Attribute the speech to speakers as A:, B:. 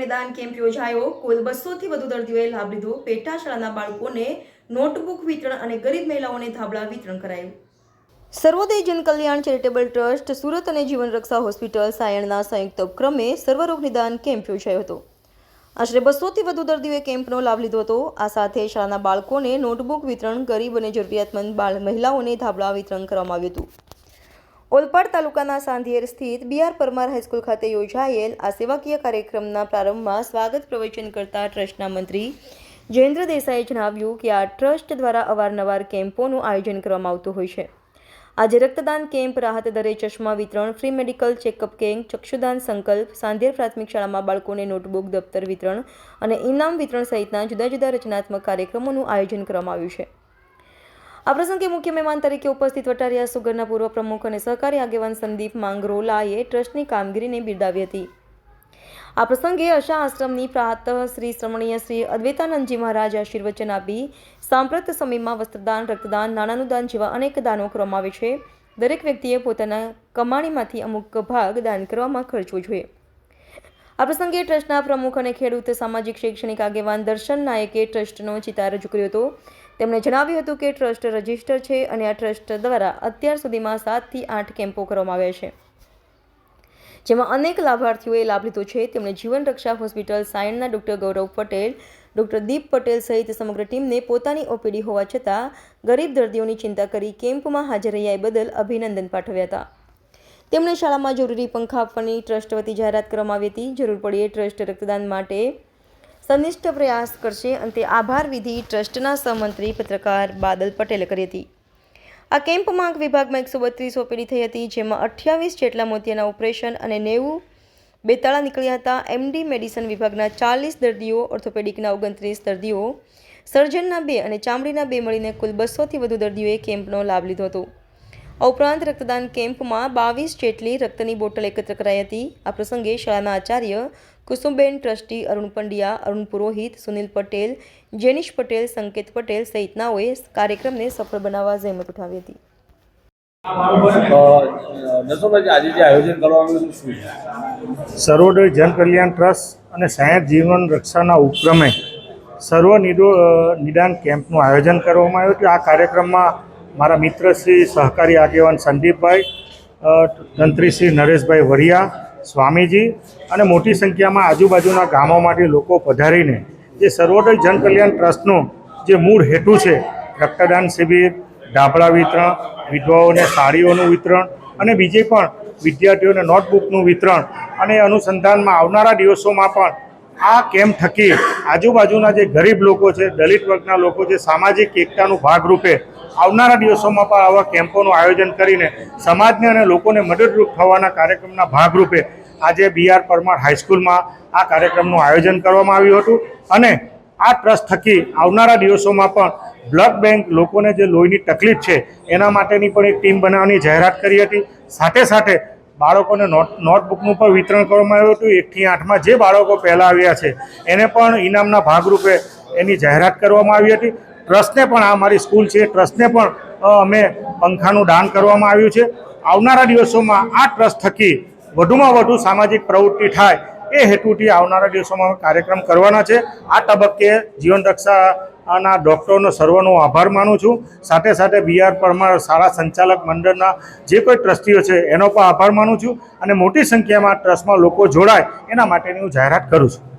A: નિદાન કેમ્પ યોજાયો. કુલ બસોથી વધુ દર્દીઓએ લાભ લીધો. પેટા શાળાના બાળકોને નોટબુક વિતરણ અને ગરીબ મહિલાઓને ધાબળા વિતરણ કરાયું. સર્વોદય જન કલ્યાણ ચેરિટેબલ ટ્રસ્ટ સુરત અને જીવન રક્ષા હોસ્પિટલ સાયણના સંયુક્ત ઉપક્રમે સર્વરોગ નિદાન કેમ્પ યોજાયો હતો. આશરે બસોથી વધુ દર્દીઓએ કેમ્પનો લાભ લીધો હતો. આ સાથે શાળાના બાળકોને નોટબુક વિતરણ, ગરીબ અને જરૂરિયાતમંદ બાળ મહિલાઓને ધાબળા વિતરણ કરવામાં આવ્યું હતું. ઓલપાડ તાલુકાના સાંધિયેર સ્થિત બી આર પરમાર હાઈસ્કૂલ ખાતે યોજાયેલ આ સેવાકીય કાર્યક્રમના પ્રારંભમાં સ્વાગત પ્રવચન કરતા ટ્રસ્ટના મંત્રી જયેન્દ્ર દેસાઈએ જણાવ્યું કે આ ટ્રસ્ટ દ્વારા અવારનવાર કેમ્પોનું આયોજન કરવામાં આવતું હોય છે. આજે રક્તદાન કેમ્પ, રાહત દરે ચશ્મા વિતરણ, ફ્રી મેડિકલ ચેકઅપ કેમ્પ, ચક્ષુદાન સંકલ્પ, સાંધિયેર પ્રાથમિક શાળામાં બાળકોને નોટબુક, દફતર વિતરણ અને ઇનામ વિતરણ સહિતના જુદા જુદા રચનાત્મક કાર્યક્રમોનું આયોજન કરવામાં આવ્યું છે. આ પ્રસંગે મુખ્ય મહેમાન તરીકે ઉપસ્થિત વટારિયા સુગરના પૂર્વ પ્રમુખ અને સહકારી આગેવાન સંદીપ માંગરોલાએ ટ્રસ્ટની કામગીરીને બિરદાવી હતી. આ પ્રસંગે આશા આશ્રમની પ્રાત શ્રી શ્રમણીય શ્રી અદ્વૈતાનંદજી મહારાજ આશીર્વચન આપી સાંપ્રત સમયમાં વસ્ત્રદાન, રક્તદાન નાણાનું દાન જેવા અનેક દાનો કરવામાં આવે છે. દરેક વ્યક્તિએ પોતાના કમાણીમાંથી અમુક ભાગ દાન કરવામાં ખર્ચવો જોઈએ આ પ્રસંગે ટ્રસ્ટના પ્રમુખ અને ખેડૂત, સામાજિક, શૈક્ષણિક આગેવાન દર્શન નાયકે ટ્રસ્ટનો ચિતાર રજૂ કર્યો હતો. તેમણે જણાવ્યું હતું કે ટ્રસ્ટ રજિસ્ટર છે અને આ ટ્રસ્ટ દ્વારા અત્યાર સુધીમાં સાતથી આઠ કેમ્પો કરવામાં આવ્યા છે. જેમાં અનેક લાભાર્થીઓએ લાભ લીધો છે. તેમણે જીવન રક્ષા હોસ્પિટલ સાયણના ડૉક્ટર ગૌરવ પટેલ, ડૉક્ટર દીપ પટેલ સહિત સમગ્ર ટીમને પોતાની ઓપીડી હોવા છતાં ગરીબ દર્દીઓની ચિંતા કરી કેમ્પમાં હાજર રહ્યા બદલ અભિનંદન પાઠવ્યા હતા. તેમણે શાળામાં જરૂરી પંખા આપવાની ટ્રસ્ટ વતી જાહેરાત કરવામાં આવી હતી. જરૂર પડીએ ટ્રસ્ટ રક્તદાન માટે સનિષ્ઠ પ્રયાસ કરશે અને તે આભાર વિધિ ટ્રસ્ટના સહમંત્રી પત્રકાર બાદલ પટેલે કરી હતી. આ કેમ્પમાં વિભાગમાં એકસો બત્રીસ ઓપીડી થઈ હતી, જેમાં અઠ્યાવીસ જેટલા મોતિયાના ઓપરેશન અને નેવું બેતાળા નીકળ્યા હતા. એમડી મેડિસન વિભાગના ચાલીસ દર્દીઓ, ઓર્થોપેડિકના ઓગણત્રીસ દર્દીઓ, સર્જનના બે અને ચામડીના બે મળીને કુલ બસોથી વધુ દર્દીઓએ કેમ્પનો લાભ લીધો હતો. આ ઉપરાંત રક્તદાન કેમ્પમાં બાવીસ જેટલી રક્તની બોટલ એકત્ર કરાઈ હતી. આ પ્રસંગે શાળાના આચાર્ય કુસુમબેન ટ્રસ્ટી અરુણ પંડ્યા અરુણ પુરોહિત સુનિલ પટેલ જેનિશ પટેલ સંકેત પટેલ સહિતનાઓએ કાર્યક્રમને સફળ બનાવવા જહેમત ઉઠાવી હતી.
B: આજે જે આયોજન કરવામાં
C: સર્વોદય જન કલ્યાણ ટ્રસ્ટ અને સાયન્સ જીવન રક્ષાના ઉપક્રમે સર્વ નિદાન કેમ્પનું આયોજન કરવામાં આવ્યું હતું. આ કાર્યક્રમમાં મારા મિત્ર શ્રી સહકારી આગેવાન સંદીપભાઈ તંત્રી શ્રી નરેશભાઈ વરિયા, સ્વામીજી અને મોટી સંખ્યામાં આજુબાજુના ગામોમાંથી લોકો પધારીને જે સર્વોદય જનકલ્યાણ ટ્રસ્ટનો જે મૂળ હેતુ છે, રક્તદાન શિબિર ઢાબળા વિતરણ, વિધવાઓને સાડીઓનું વિતરણ અને બીજે પણ વિદ્યાર્થીઓને નોટબુકનું વિતરણ અને અનુસંધાનમાં આવનારા દિવસોમાં પણ આ કેમ્પ થકી આજુબાજુના જે ગરીબ લોકો છે, દલિત વર્ગના લોકો છે, સામાજિક એકતાનું ભાગરૂપે આવનારા દિવસોમાં પણ આવા કેમ્પોનું આયોજન કરીને સમાજને અને લોકોને મદદરૂપ થવાના કાર્યક્રમના ભાગરૂપે આજે બી આર પરમાર હાઈસ્કૂલમાં આ કાર્યક્રમનું આયોજન કરવામાં આવ્યું હતું. અને આ ટ્રસ્ટ થકી આવનારા દિવસોમાં પણ બ્લડ બેંક લોકોને જે લોહીની તકલીફ છે, એના માટેની પણ એક ટીમ બનાવવાની જાહેરાત કરી હતી. સાથે સાથે બાળકોને નોટ, નોટબુકનું પણ વિતરણ કરવામાં આવ્યું હતું. એકથી આઠમાં જે બાળકો પહેલાં આવ્યા છે, એને પણ ઇનામના ભાગરૂપે એની જાહેરાત કરવામાં આવી હતી. ટ્રસ્ટને પણ આ અમારી સ્કૂલ છે, ટ્રસ્ટને પણ અમે પંખાનું દાન કરવામાં આવ્યું છે. આવનારા દિવસોમાં આ ટ્રસ્ટ થકી વધુમાં વધુ સામાજિક પ્રવૃત્તિ થાય એ હેતુથી આવનારા દિવસોમાં કાર્યક્રમ કરવાના છે. આ તબક્કે જીવન રક્ષાના ડૉક્ટરોનો સર્વનો આભાર માનું છું. સાથે સાથે બી આર પરમાર શાળા સંચાલક મંડળના જે કોઈ ટ્રસ્ટીઓ છે એનો પણ આભાર માનું છું અને મોટી સંખ્યામાં ટ્રસ્ટમાં લોકો જોડાય એના માટેની હું જાહેરાત કરું છું.